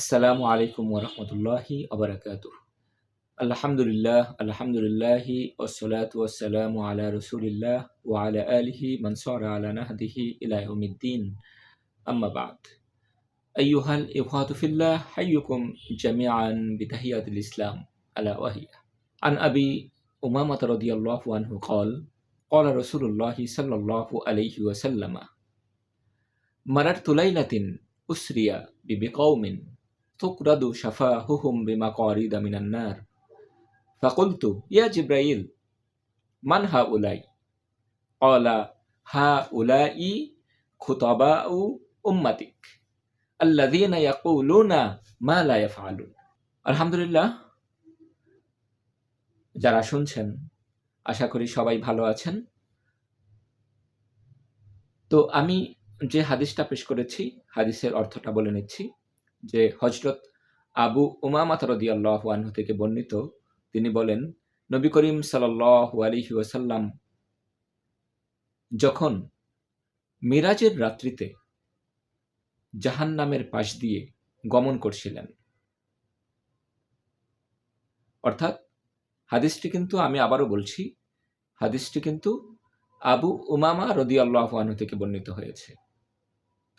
আসসালামু আলাইকুম ওরহমতুল্লাহি আবরাকাতুহ আলহামদুলিল্লাহ আলহামদুলিল্লাহি ওসলাত ওয়াসালামু আলা রসুলিল্লাহ ওয়া আলা আলিহি মনসর আলা নাহদিহি ইলা ইয়াউমিদ্দিন আম্মা বাদ أيها الإخوة في الله حيكم جميعا بتحية الإسلام على وهي عن أبي أمامة رضي الله عنه قال قال رسول الله صلى الله عليه وسلم مررت ليلة أسري بقوم তুকরাদু شفاههم হুহুম من النار فقلت ফাকুলতু جبريل من هؤلاء قال هؤلاء خطباء أمتك الذين খুতবা উ لا আল্লাদিনা الحمد মা جرى شنشن আলহামদুলিল্লাহ, যারা শুনছেন, আশা করি সবাই ভালো আছেন। তো আমি যে হাদিসটা পেশ করেছি, হাদিসের অর্থটা বলে নিচ্ছি। যে হজরত আবু উমামাত রদিয়াল্লাহ আনহু থেকে বর্ণিত, তিনি বলেন, নবী করিম সাল্লাহ আলহি ওয়াসাল্লাম যখন মিরাজের রাত্রিতে জাহান নামের পাশ দিয়ে গমন করছিলেন, অর্থাৎ হাদিসটি কিন্তু আমি আবারও বলছি, হাদিসটি কিন্তু আবু উমামা রদি আল্লাহ আনহু থেকে বর্ণিত হয়েছে।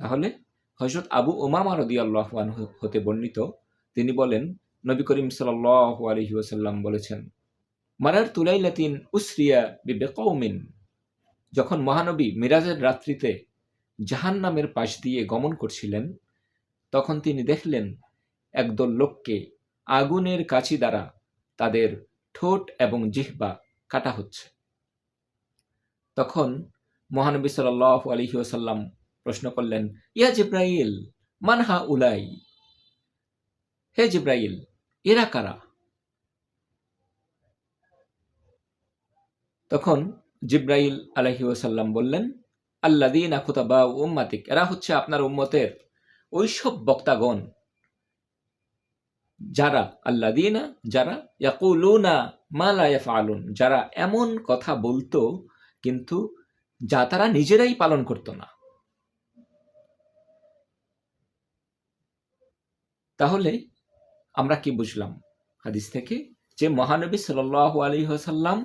তাহলে হজরত আবু উমামা রদি আল্লাহ আনহু হতে বর্ণিত, তিনি বলেন, নবী করিম সাল আলহি ওসাল্লাম বলেছেন, মারার তুলাইলাতিন উসরিয়া বিবে কৌমিন যখন মহানবী মিরাজের রাত্রিতে জাহান নামের পাশ দিয়ে গমন করছিলেন, তখন তিনি দেখলেন একদল লোককে আগুনের কাছি দ্বারা তাদের ঠোঁট এবং জিহ্বা কাটা হচ্ছে। তখন মহানবী সাল আলহি ওসাল্লাম প্রশ্ন করলেন, ইয়া জিব্রাইল, মানহা উলাই? হে জিব্রাইল, এরা কারা? তখন জিব্রাইল আলহি ওসাল্লাম বললেন আল্লাদিন আখুতাবা উম্মাতিক, এরা হচ্ছে আপনার উম্মতের ওইসব বক্তাগণ যারা আল্লাদিনা যারা, ইয়াকুলুনা মালা ইয়াফআলুন, যারা এমন কথা বলতো, কিন্তু যা তারা নিজেরাই পালন করতো না। তাহলে আমরা কি বুঝলাম? হাদিস থেকে যে মহানবী সাল আলী হাসাল্লাম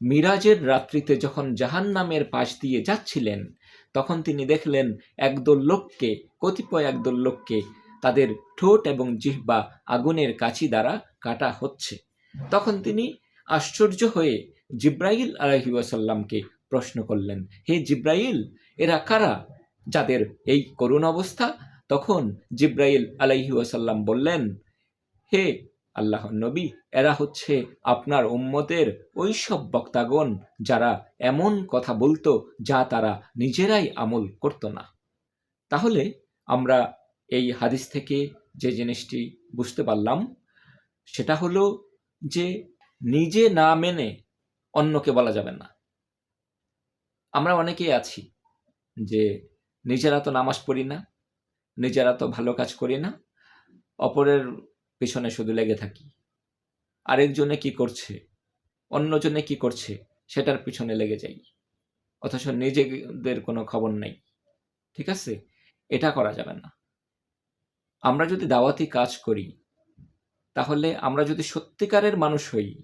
মিরাজের রাত্রিতে যখন জাহান নামের পাশ দিয়ে যাচ্ছিলেন, তখন তিনি দেখলেন একদল লোককে, কতিপয় একদল লোককে তাদের ঠোঁট এবং জিহ্বা আগুনের কাছি দ্বারা কাটা হচ্ছে। তখন তিনি আশ্চর্য হয়ে জিব্রাইল আলহি ওয়াসাল্লামকে প্রশ্ন করলেন, হে জিব্রাইল, এরা কারা যাদের এই করুণ অবস্থা? তখন জিব্রাইল আলাইহি ওয়াসাল্লাম বললেন, হে আল্লাহ নবী, এরা হচ্ছে আপনার উম্মতের ওইসব বক্তাগণ যারা এমন কথা বলতো যা তারা নিজেরাই আমল করত না। তাহলে আমরা এই হাদিস থেকে যে জিনিসটি বুঝতে পারলাম, সেটা হলো যে নিজে না মেনে অন্যকে বলা যাবে না। আমরা অনেকেই আছি যে নিজেরা তো নামাজ পড়ি না নিজেরা তো ভালো কাজ করি না, অপরের পিছনে শুধু লেগে থাকি। আরেকজনে কি করছে? অন্যজনে কি করছে? সেটার পিছনে লেগে যাই। অথচ নিজেদের কোনো খবর নেই। ঠিক আছে? এটা করা যাবে না। আমরা যদি দাওয়াতি কাজ করি, তাহলে আমরা যদি সত্যিকারের মানুষ হই,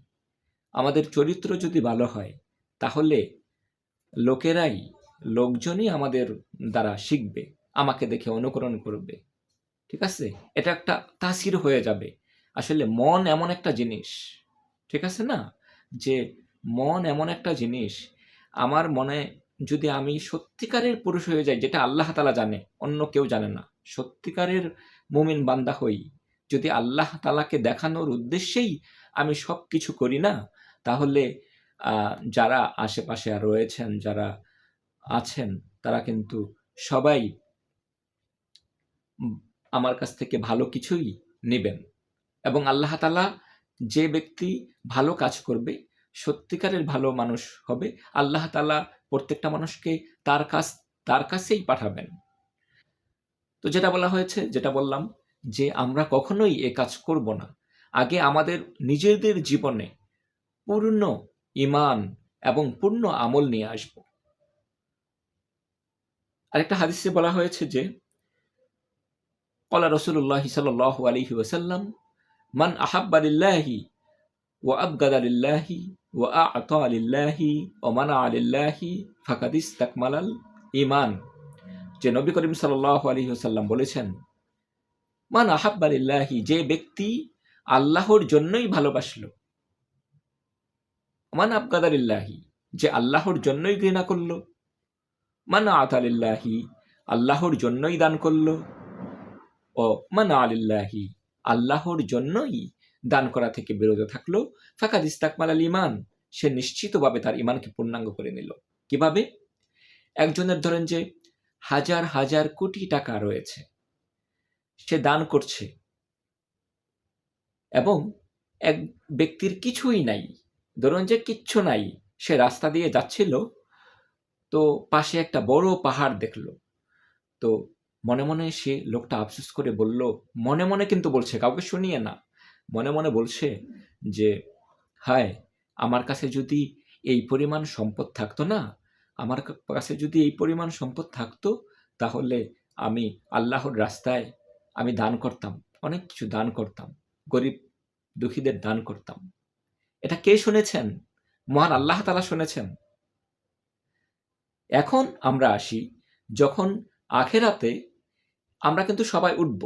আমাদের চরিত্র যদি ভালো হয়, তাহলে লোকেরাই লোকজনই আমাদের দ্বারা শিখবে। আমাকে দেখে অনুকরণ করবে। ঠিক আছে? এটা একটা তাসির হয়ে যাবে। আসলে মন এমন একটা জিনিস, ঠিক আছে না? যে মন এমন একটা জিনিস, আমার মনে যদি আমি সত্যিকারের পুরুষ হয়ে যাই, যেটা আল্লাহ তালা জানে, অন্য কেউ জানে না। সত্যিকারের মুমিন বান্দা হই, যদি আল্লাহ তালাকে দেখানোর উদ্দেশ্যেই আমি সব কিছু করি না, তাহলে যারা আশেপাশে রয়েছেন, যারা আছেন, তারা কিন্তু সবাই আমার কাছ থেকে ভালো কিছুই নেবেন। এবং আল্লাহ তালা যে ব্যক্তি ভালো কাজ করবে, সত্যিকারের ভালো মানুষ হবে, আল্লাহ তালা প্রত্যেকটা মানুষকে তার কাছ, তার কাছেই পাঠাবেন। তো যেটা বলা হয়েছে, যেটা বললাম যে আমরা কখনোই এ কাজ করব না। আগে আমাদের নিজেদের জীবনে পূর্ণ ইমান এবং পূর্ণ আমল নিয়ে আসব। আরেকটা হাদিসে বলা হয়েছে যে কলা রসুল্লাহ সাল আলহি ওসাল্লাম মান আহাব্বালিল্লাহি ও আবগাদালিল্লাহি ও আত আলিল্লাহি ও মানা আলিল্লাহি ফাকাদিস তাকমালাল ইমান যে নবী করিম সাল্লাহ আলহি ওসাল্লাম বলেছেন, মান আহাব্বালিল্লাহি যে ব্যক্তি আল্লাহর জন্যই ভালোবাসল। মান আবগাদালিল্লাহি যে আল্লাহর জন্যই ঘৃণা করল। মান আত আলিল্লাহি আল্লাহর জন্যই দান করল। ও মান আলিল্লাহি আল্লাহর জন্যই দান করা থেকে বিরত থাকল। ফাঁকা ইস্তাকমাল আল ইমান সে নিশ্চিতভাবে তার ইমানকে পূর্ণাঙ্গ করে নিল। কীভাবে? একজনের ধরেন যে হাজার হাজার কোটি টাকা রয়েছে, সে দান করছে এবং এক ব্যক্তির কিছুই নাই, ধরুন যে কিচ্ছু নাই, সে রাস্তা দিয়ে যাচ্ছিল, তো পাশে একটা বড় পাহাড় দেখল। তো মনে মনে সে লোকটা আফসোস করে বলল, মনে মনে কিন্তু বলছে, কাউকে শুনিয়ে না। মনে মনে বলছে যে, হায়, আমার কাছে যদি এই পরিমাণ সম্পদ থাকতো না, আমার কাছে যদি এই পরিমাণ সম্পদ থাকতো, তাহলে আমি আল্লাহর রাস্তায় আমি দান করতাম, অনেক কিছু দান করতাম, গরিব দুঃখীদের দান করতাম। এটা কে শুনেছেন? মহান আল্লাহ তালা শুনেছেন। এখন আমরা আসি, যখন আখেরাতে আমরা কিন্তু সবাই উঠব।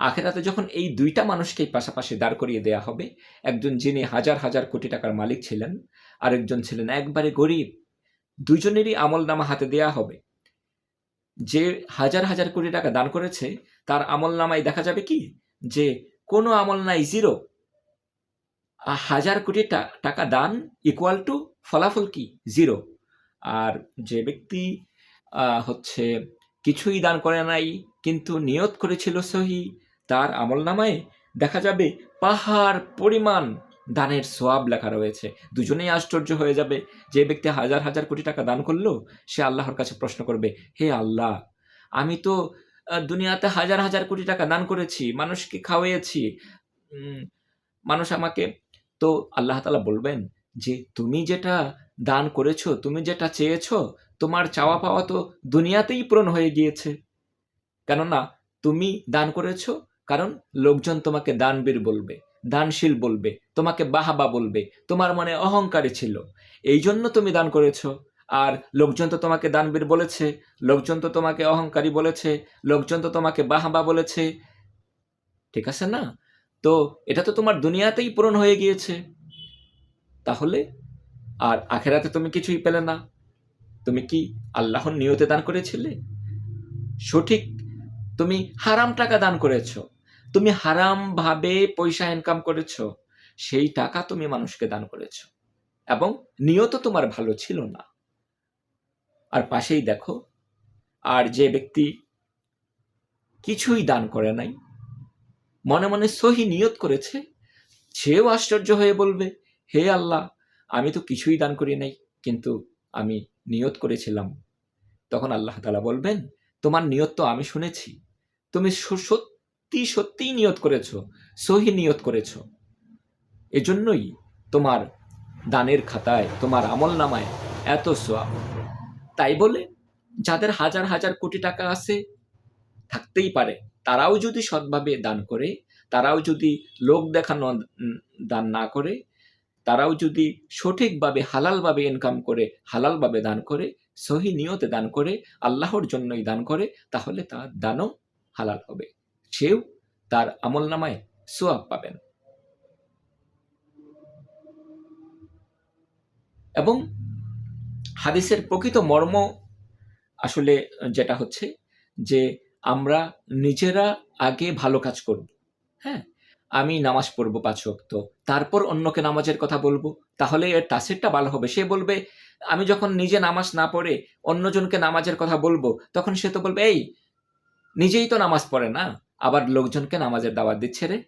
আখেরাতে যখন এই দুইটা মানুষকেই পাশাপাশি দাঁড় করিয়ে দেয়া হবে, একজন যিনি হাজার হাজার কোটি টাকার মালিক ছিলেন, আরেকজন ছিলেন একবারে গরিব দুজনেরই আমল নামা হাতে দেয়া হবে। যে হাজার হাজার কোটি টাকা দান করেছে, তার আমল নামায় দেখা যাবে কি? যে কোনো আমল নাই, জিরো। হাজার কোটি টাকা দান ইকুয়াল টু ফলাফল কি? জিরো। আর যে ব্যক্তি হচ্ছে কিছুই দান করে নাই, কিন্তু নিয়ত করেছিল সহি। তার আমল নামায় দেখা যাবে পাহাড় পরিমাণ দানের সোয়াব লেখা রয়েছে। দুজনেই আশ্চর্য হয়ে যাবে যে ব্যক্তি হাজার হাজার কোটি টাকা দান করল, সে আল্লাহর কাছে প্রশ্ন করবে, হে আল্লাহ, আমি তো দুনিয়াতে হাজার হাজার কোটি টাকা দান করেছি, মানুষকে খাওয়াইয়েছি। মানুষ আমাকে তো আল্লাহ তালা বলবেন যে, তুমি যেটা দান করেছ, তুমি যেটা চেয়েছো তোমার চাওয়া পাওয়া তো দুনিয়াতেই পূরণ হয়ে গিয়েছে। কেননা তুমি দান করেছ, কারণ লোকজন তোমাকে দানবীর বলবে, দানশীল বলবে, তোমাকে বাহাবা বলবে, তোমার মনে অহংকারী ছিল। এই জন্য তুমি দান করেছ। আর লোকজন তো তোমাকে দানবীর বলেছে, লোকজন তো তোমাকে অহংকারী বলেছে, লোকজন তো তোমাকে বাহাবা বলেছে। ঠিক আছে না? তো এটা তো তোমার দুনিয়াতেই পূরণ হয়ে গিয়েছে। তাহলে আর আখেরাতে তুমি কিছুই পেলে না। তুমি কি আল্লাহর নিয়তে দান করেছিলে? সঠিক। তুমি হারাম টাকা দান করেছ। তুমি হারাম ভাবে পয়সা ইনকাম করেছ। সেই টাকা তুমি মানুষকে দান করেছ। এবং নিয়ত তোমার ভালো ছিল না। আর পাশেই দেখো, আর যে ব্যক্তি কিছুই দান করে নাই, মনে মনে সহি নিয়ত করেছে, সেও আশ্চর্য হয়ে বলবে, হে আল্লাহ, আমি তো কিছুই দান করি নাই, কিন্তু আমি নিয়ত করেছিলাম। তখন আল্লাহ তালা বলবেন, তোমার নিয়ত তো আমি শুনেছি। তুমি সত্যি, সত্যিই নিয়ত করেছ, সহি নিয়ত করেছ। এজন্যই তোমার দানের খাতায়, তোমার আমল নামায় এত সোয়াব তাই বলে যাদের হাজার হাজার কোটি টাকা আছে, থাকতেই পারে। তারাও যদি সৎভাবে দান করে, তারাও যদি লোক দেখানো দান না করে তারাও যদি সঠিকভাবে, হালালভাবে ইনকাম করে, হালালভাবে দান করে, সহি নিয়তে দান করে, আল্লাহর জন্যই দান করে, তাহলে তার দানও হালাল হবে। সেও তার আমল নামায় সোয়াব পাবেন। এবং হাদিসের প্রকৃত মর্ম আসলে যেটা হচ্ছে যে, আমরা নিজেরা আগে ভালো কাজ করব। হ্যাঁ? আমি নামাজ পড়ব পাঁচ ওয়াক্ত। তারপর অন্যকে নামাজের কথা বলব। তাহলে এর তাসিরটা ভালো হবে। সে বলবে, আমি যখন নিজে নামাজ না পড়ে অন্যজনকে নামাজের কথা বলব, তখন সে তো বলবে, এই, নিজেই তো নামাজ পড়ে না। আবার লোকজনকে নামাজের দাওয়াত দিচ্ছে রে।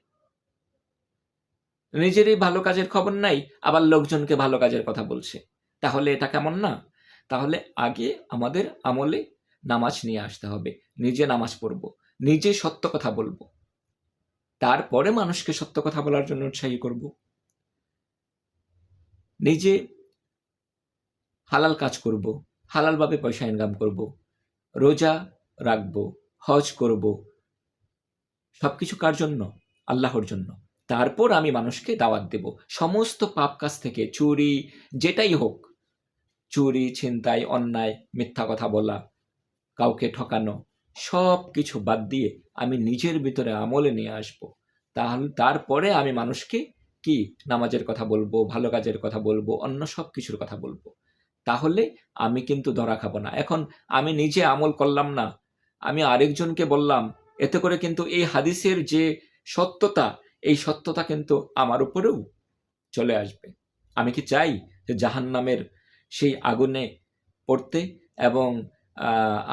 নিজেরই ভালো কাজের খবর নাই, আবার লোকজনকে ভালো কাজের কথা বলছে। তাহলে এটা কেমন না? তাহলে আগে আমাদের আমলে নামাজ নিয়ে আসতে হবে। নিজে নামাজ পড়ব। নিজে সত্য কথা বলব। তারপরে মানুষকে সত্য কথা বলার জন্য উৎসাহী করব। নিজে হালাল কাজ করব, হালালভাবে পয়সা ইনকাম করব, রোজা রাখব, হজ করব, সবকিছু কার জন্য? আল্লাহর জন্য। তারপর আমি মানুষকে দাওয়াত দেব। সমস্ত পাপ কাজ থেকে, চুরি, যেটাই হোক, চুরি, ছিনতাই, অন্যায়, মিথ্যা কথা বলা, কাউকে ঠকানো সব কিছু বাদ দিয়ে আমি নিজের ভিতরে আমলে নিয়ে আসব। তাহলে, তারপরে আমি মানুষকে কি নামাজের কথা বলব, ভালো কাজের কথা বলব, অন্য সব কিছুর কথা বলব। তাহলে আমি কিন্তু ধরা খাব না। এখন আমি নিজে আমল করলাম না, আমি আরেকজনকে বললাম, এতে করে কিন্তু এই হাদিসের যে সত্যতা, এই সত্যতা কিন্তু আমার উপরেও চলে আসবে। আমি কি চাই যে জাহান নামের সেই আগুনে পড়তে এবং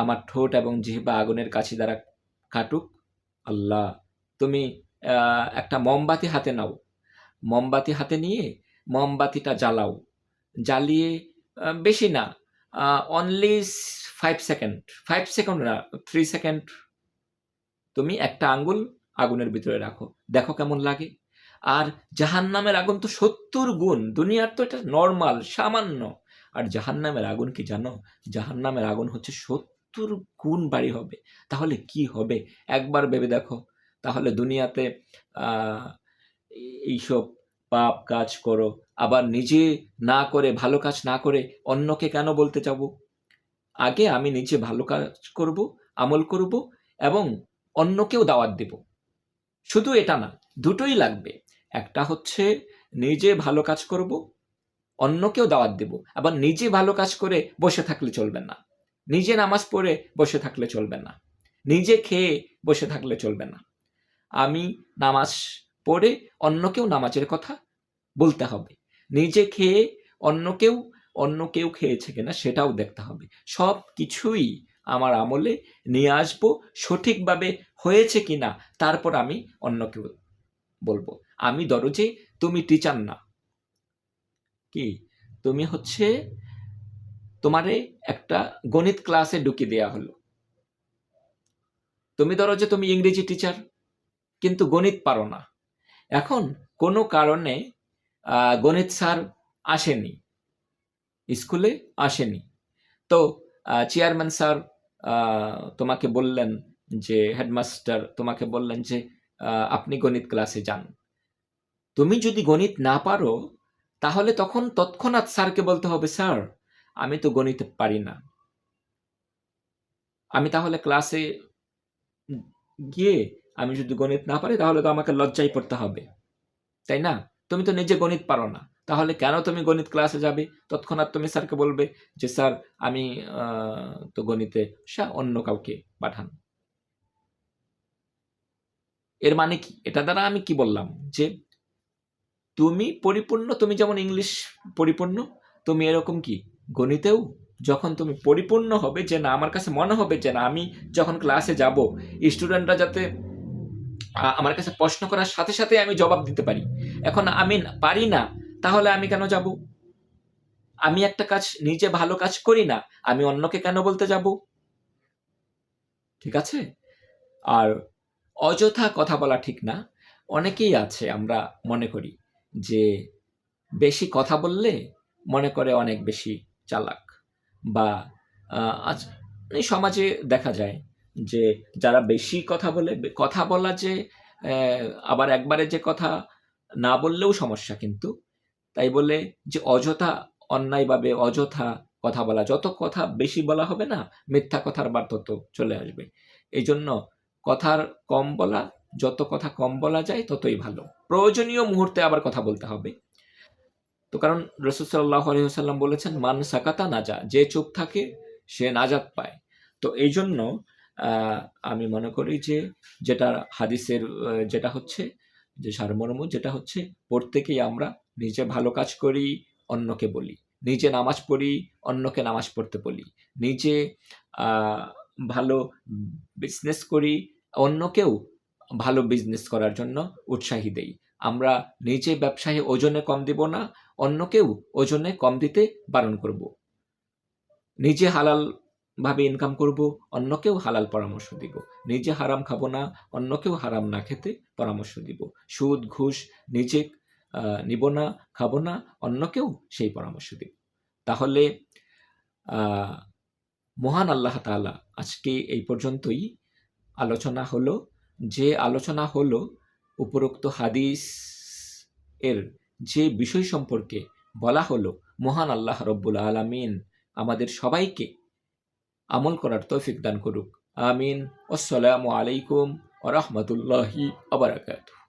আমার ঠোঁট এবং জিহ্বা আগুনের কাছে দ্বারা কাটুক। আল্লাহ, তুমি একটা মোমবাতি হাতে নাও। মোমবাতি হাতে নিয়ে মোমবাতিটা জ্বালাও। জ্বালিয়ে বেশি না only five second five second না থ্রি সেকেন্ড তুমি একটা আঙ্গুল আগুনের ভিতরে রাখো। দেখো কেমন লাগে। আর জাহান্নামের আগুন তো সত্তর গুণ। দুনিয়ার তো এটা নর্মাল সামান্য। আর জাহান্নামের আগুন কি জানো? জাহান্নামের আগুন হচ্ছে সত্তর গুণ বাড়ি হবে। তাহলে কি হবে? একবার ভেবে দেখো। তাহলে দুনিয়াতে এইসব পাপ কাজ করো। আবার নিজে না করে, ভালো কাজ না করে অন্যকে কেন বলতে যাব? আগে আমি নিজে ভালো কাজ করব, আমল করব এবং অন্যকেও দাওয়াত দেব। শুধু এটা না, দুটোই লাগবে। একটা হচ্ছে নিজে ভালো কাজ করব অন্যকেও দাওয়াত দেব। আবার নিজে ভালো কাজ করে বসে থাকলে চলবে না। নিজে নামাজ পড়ে বসে থাকলে চলবে না। নিজে খেয়ে বসে থাকলে চলবে না। আমি নামাজ পড়ে অন্যকেও নামাজের কথা বলতে হবে। নিজে খেয়ে অন্য কেউ অন্য কেউ খেয়েছে কিনা সেটাও দেখতে হবে। সব কিছুই আমার আমলে নিয়ে আসব, সঠিকভাবে হয়েছে কিনা তারপর আমি অন্যকে বলব। আমি দরজে, তুমি টিচার না। কি? তুমি হচ্ছে তোমারে একটা গণিত ক্লাসে ঢুকিয়ে দেওয়া হলো। তুমি ধরো যে তুমি ইংরেজি টিচার কিন্তু গণিত পারো না। এখন কোনো কারণে গণিত স্যার আসেনি। স্কুলে আসেনি। তো চেয়ারম্যান স্যার তোমাকে বললেন যে হেডমাস্টার তোমাকে বললেন যে আপনি গণিত ক্লাসে যান। তুমি যদি গণিত না পারো তাহলে তখন তৎক্ষণাৎ স্যারকে বলতে হবে, স্যার, আমি তো গণিত পারি না। আমি তাহলে ক্লাসে গিয়ে আমি যদি গণিত না পারি, তাহলে তো আমাকে লজ্জায় পড়তে হবে। তাই না? তুমি তো নিজে গণিত পারো না। তাহলে কেন তুমি গণিত ক্লাসে যাবে? তৎক্ষণাৎ তুমি স্যারকে বলবে যে, স্যার, আমি তো গণিতে অন্য কাউকে পাঠান। এর মানে কি? এটা দ্বারা আমি কি বললাম? যে তুমি পরিপূর্ণ, তুমি যেমন ইংলিশ পরিপূর্ণ, তুমি এরকম কি? গণিতেও? যখন তুমি পরিপূর্ণ হবে যে না, আমার কাছে মনে হবে যে না, আমি যখন ক্লাসে যাব স্টুডেন্টরা যাতে আমার কাছে প্রশ্ন করার সাথে সাথে আমি জবাব দিতে পারি। এখন আমি পারি না, তাহলে আমি কেন যাব? আমি একটা কাজ, নিজে ভালো কাজ করি না, আমি অন্যকে কেন বলতে যাব? ঠিক আছে? আর অযথা কথা বলা ঠিক না, অনেকেই আছে আমরা মনে করি। যে বেশি কথা বললে মনে করে অনেক বেশি চালাক। বা আজ এই সমাজে দেখা যায় যে যারা বেশি কথা বলে, কথা বলা যে আবার একবারে যে কথা না বললেও সমস্যা কিন্তু। তাই বলে যে অযথা অন্যায়ভাবে অযথা কথা বলা, যত কথা বেশি বলা হবে না, মিথ্যা কথার বার তত চলে আসবে। এই জন্য কথার কম বলা যত কথা কম বলা যায় ততই ভালো। প্রয়োজনীয় মুহূর্তে আবার কথা বলতে হবে। তো কারণ রসুল সাল্লাহ আলহিহাল্লাম বলেছেন, মান সাকাতা নাজা যে চুপ থাকে সে নাজাত পায়। তো এই জন্য আমি মনে করি যে যেটা হাদিসের যেটা হচ্ছে, যে সারমর্ম, যেটা হচ্ছে প্রত্যেকেই আমরা নিজে ভালো কাজ করি, অন্যকে বলি। নিজে নামাজ পড়ি, অন্যকে নামাজ পড়তে বলি। নিজে ভালো বিজনেস করি, অন্যকেও ভালো বিজনেস করার জন্য উৎসাহী দেই। আমরা নিজে ব্যবসায় ওজনে কম দিব না, অন্যকেও ওজনে কম দিতে বারণ করব। নিজে হালাল ভাবে ইনকাম করব, অন্যকেও হালাল পরামর্শ দিব। নিজে হারাম খাব না, অন্যকেও হারাম না খেতে পরামর্শ দিব। সুদ, ঘুষ নিজে নিব না, খাব না, অন্যকেও সেই পরামর্শ দিব। তাহলে মহান আল্লাহ তাআলা আজকে এই পর্যন্তই। আলোচনা হলো যে আলোচনা হলো উপরোক্ত হাদিস এর যে বিষয় সম্পর্কে বলা হলো, মহান আল্লাহ রব্বুল আলমিন আমাদের সবাইকে আমল করার তৌফিক দান করুক। আমিন। আসসালামু আলাইকুম ওরহমতুল্লাহি আবরাকাতুহ